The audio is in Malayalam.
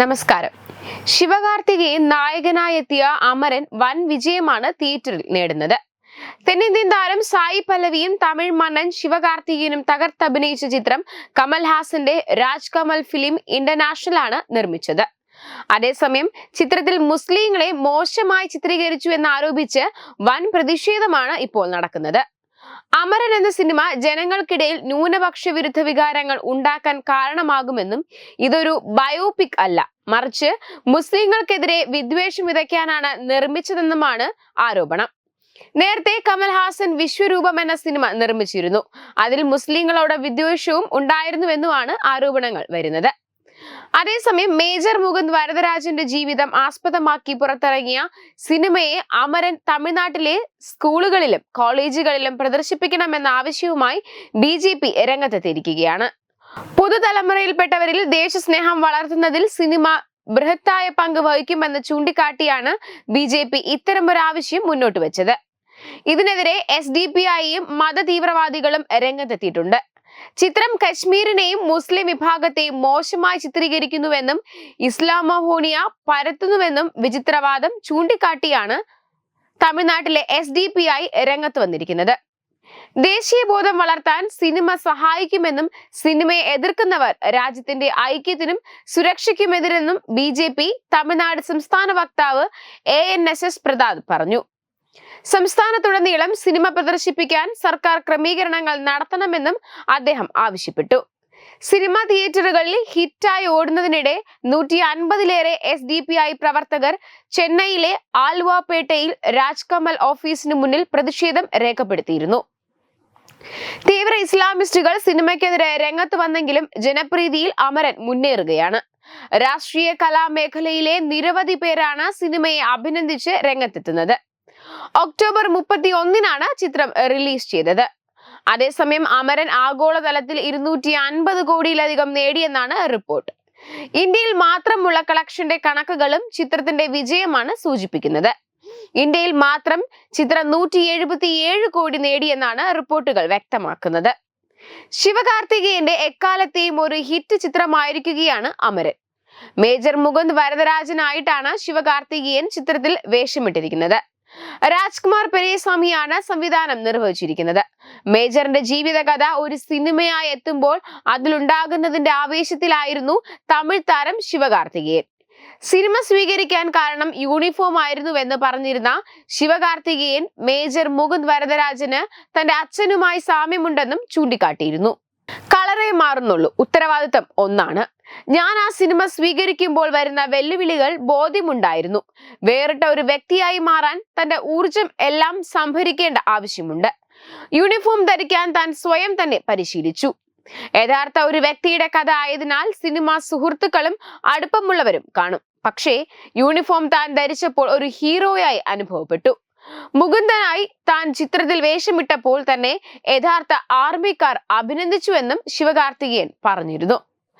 നമസ്കാരം. ശിവകാർത്തികേയൻ നായകനായി എത്തിയ അമരൻ വൻ വിജയമാണ് തിയേറ്ററിൽ നേടുന്നത്. തെന്നിന്ത്യൻ താരം സായി പല്ലവിയും തമിഴ് മന്നൻ ശിവകാർത്തികേയനും തകർത്തഭിനയിച്ച ചിത്രം കമൽഹാസന്റെ രാജ്കമൽ ഫിലിം ഇന്റർനാഷണൽ ആണ് നിർമ്മിച്ചത്. അതേസമയം ചിത്രത്തിൽ മുസ്ലിങ്ങളെ മോശമായി ചിത്രീകരിച്ചു എന്നാരോപിച്ച് വൻ പ്രതിഷേധമാണ് ഇപ്പോൾ നടക്കുന്നത്. അമരൻ എന്ന സിനിമ ജനങ്ങൾക്കിടയിൽ ന്യൂനപക്ഷ വിരുദ്ധ വികാരങ്ങൾ ഉണ്ടാക്കാൻ കാരണമാകുമെന്നും ഇതൊരു ബയോപിക് അല്ല. മറിച്ച് മുസ്ലിങ്ങൾക്കെതിരെ വിദ്വേഷം വിതയ്ക്കാനാണ് നിർമ്മിച്ചതെന്നുമാണ് ആരോപണം. നേരത്തെ കമൽഹാസൻ വിശ്വരൂപം എന്ന സിനിമ നിർമ്മിച്ചിരുന്നു. അതിൽ മുസ്ലിങ്ങളോട് വിദ്വേഷവും ഉണ്ടായിരുന്നുവെന്നുമാണ് ആരോപണങ്ങൾ വരുന്നത്. അതേസമയം മേജർ മുകുന്ദ് വരദരാജന്റെ ജീവിതം ആസ്പദമാക്കി പുറത്തിറങ്ങിയ സിനിമയെ അമരൻ തമിഴ്നാട്ടിലെ സ്കൂളുകളിലും കോളേജുകളിലും പ്രദർശിപ്പിക്കണമെന്ന ആവശ്യവുമായി ബി ജെ പി രംഗത്തെത്തിയിരിക്കുകയാണ്. പുതുതലമുറയിൽപ്പെട്ടവരിൽ ദേശസ്നേഹം വളർത്തുന്നതിൽ സിനിമ ബൃഹത്തായ പങ്ക് വഹിക്കുമെന്ന് ചൂണ്ടിക്കാട്ടിയാണ് ബി ജെ പി ഇത്തരമൊരാവശ്യം മുന്നോട്ട് വെച്ചത് ഇതിനെതിരെ എസ് ഡി പി ഐയും മത തീവ്രവാദികളും രംഗത്തെത്തിയിട്ടുണ്ട്. ചിത്രം കശ്മീരിനെയും മുസ്ലിം വിഭാഗത്തെയും മോശമായി ചിത്രീകരിക്കുന്നുവെന്നും ഇസ്ലാമോഹോണിയ പരത്തുന്നുവെന്നും വിചിത്രവാദം ചൂണ്ടിക്കാട്ടിയാണ് തമിഴ്നാട്ടിലെ എസ് ഡി പി ഐ രംഗത്ത് വന്നിരിക്കുന്നത്. ദേശീയബോധം വളർത്താൻ സിനിമ സഹായിക്കുമെന്നും സിനിമയെ എതിർക്കുന്നവർ രാജ്യത്തിന്റെ ഐക്യത്തിനും സുരക്ഷയ്ക്കുമെതിരെന്നും ബി ജെ പി തമിഴ്നാട് സംസ്ഥാന വക്താവ് A N S S Prasad പറഞ്ഞു. സംസ്ഥാനത്തുടനീളം സിനിമ പ്രദർശിപ്പിക്കാൻ സർക്കാർ ക്രമീകരണങ്ങൾ നടത്തണമെന്നും അദ്ദേഹം ആവശ്യപ്പെട്ടു. സിനിമ തിയേറ്ററുകളിൽ ഹിറ്റായി ഓടുന്നതിനിടെ നൂറ്റി അൻപതിലേറെ എസ് ഡി പി ഐ പ്രവർത്തകർ ചെന്നൈയിലെ ആൽവാപേട്ടയിൽ രാജ്കമൽ ഓഫീസിന് മുന്നിൽ പ്രതിഷേധം രേഖപ്പെടുത്തിയിരുന്നു. തീവ്ര ഇസ്ലാമിസ്റ്റുകൾ സിനിമയ്ക്കെതിരെ രംഗത്ത് വന്നെങ്കിലും ജനപ്രീതിയിൽ അമരൻ മുന്നേറുകയാണ്. രാഷ്ട്രീയ കലാമേഖലയിലെ നിരവധി പേരാണ് സിനിമയെ അഭിനന്ദിച്ച് രംഗത്തെത്തുന്നത്. ഒക്ടോബർ മുപ്പത്തി ഒന്നിനാണ് ചിത്രം റിലീസ് ചെയ്തത്. അതേസമയം അമരൻ ആഗോളതലത്തിൽ ഇരുന്നൂറ്റി അൻപത് കോടിയിലധികം നേടിയെന്നാണ് റിപ്പോർട്ട്. ഇന്ത്യയിൽ മാത്രമുള്ള കളക്ഷന്റെ കണക്കുകളും ചിത്രത്തിന്റെ വിജയമാണ് സൂചിപ്പിക്കുന്നത്. ഇന്ത്യയിൽ മാത്രം ചിത്രം നൂറ്റി എഴുപത്തി ഏഴ് കോടി നേടിയെന്നാണ് റിപ്പോർട്ടുകൾ വ്യക്തമാക്കുന്നത്. ശിവകാർത്തികേയന്റെ എക്കാലത്തെയും ഒരു ഹിറ്റ് ചിത്രമായിരിക്കുകയാണ് അമരൻ. മേജർ മുകുന്ദ് വരദരാജനായിട്ടാണ് ശിവകാർത്തികേയൻ ചിത്രത്തിൽ വേഷമിട്ടിരിക്കുന്നത്. രാജ്കുമാർ പെരേസ്വാമിയാണ് സംവിധാനം നിർവഹിച്ചിരിക്കുന്നത്. മേജറിന്റെ ജീവിതകഥ ഒരു സിനിമയായി എത്തുമ്പോൾ അതിലുണ്ടാകുന്നതിന്റെ ആവേശത്തിലായിരുന്നു തമിഴ് താരം ശിവകാർത്തികേയൻ. സിനിമ സ്വീകരിക്കാൻ കാരണം യൂണിഫോം ആയിരുന്നുവെന്ന് പറഞ്ഞിരുന്ന ശിവകാർത്തികേയൻ മേജർ മുകുന്ദ് വരദരാജന് തന്റെ അച്ഛനുമായി സാമ്യമുണ്ടെന്നും ചൂണ്ടിക്കാട്ടിയിരുന്നു. കളറേ മാറുന്നുള്ളൂ. ഉത്തരവാദിത്തം ഒന്നാണ്. ഞാൻ ആ സിനിമ സ്വീകരിക്കുമ്പോൾ വരുന്ന വെല്ലുവിളികൾ ബോധ്യമുണ്ടായിരുന്നു. വേറിട്ട ഒരു വ്യക്തിയായി മാറാൻ തന്റെ ഊർജം എല്ലാം സംഭരിക്കേണ്ട ആവശ്യമുണ്ട്. യൂണിഫോം ധരിക്കാൻ താൻ സ്വയം തന്നെ പരിശീലിച്ചു. യഥാർത്ഥ ഒരു വ്യക്തിയുടെ കഥ ആയതിനാൽ സിനിമ സുഹൃത്തുക്കളും അടുപ്പമുള്ളവരും കാണും. പക്ഷേ യൂണിഫോം താൻ ധരിച്ചപ്പോൾ ഒരു ഹീറോയായി അനുഭവപ്പെട്ടു. മുകുന്ദനായി താൻ ചിത്രത്തിൽ വേഷമിട്ടപ്പോൾ തന്നെ യഥാർത്ഥ ആർമിക്കാർ അഭിനന്ദിച്ചുവെന്നും ശിവകാർത്തികേയൻ പറഞ്ഞിരുന്നു.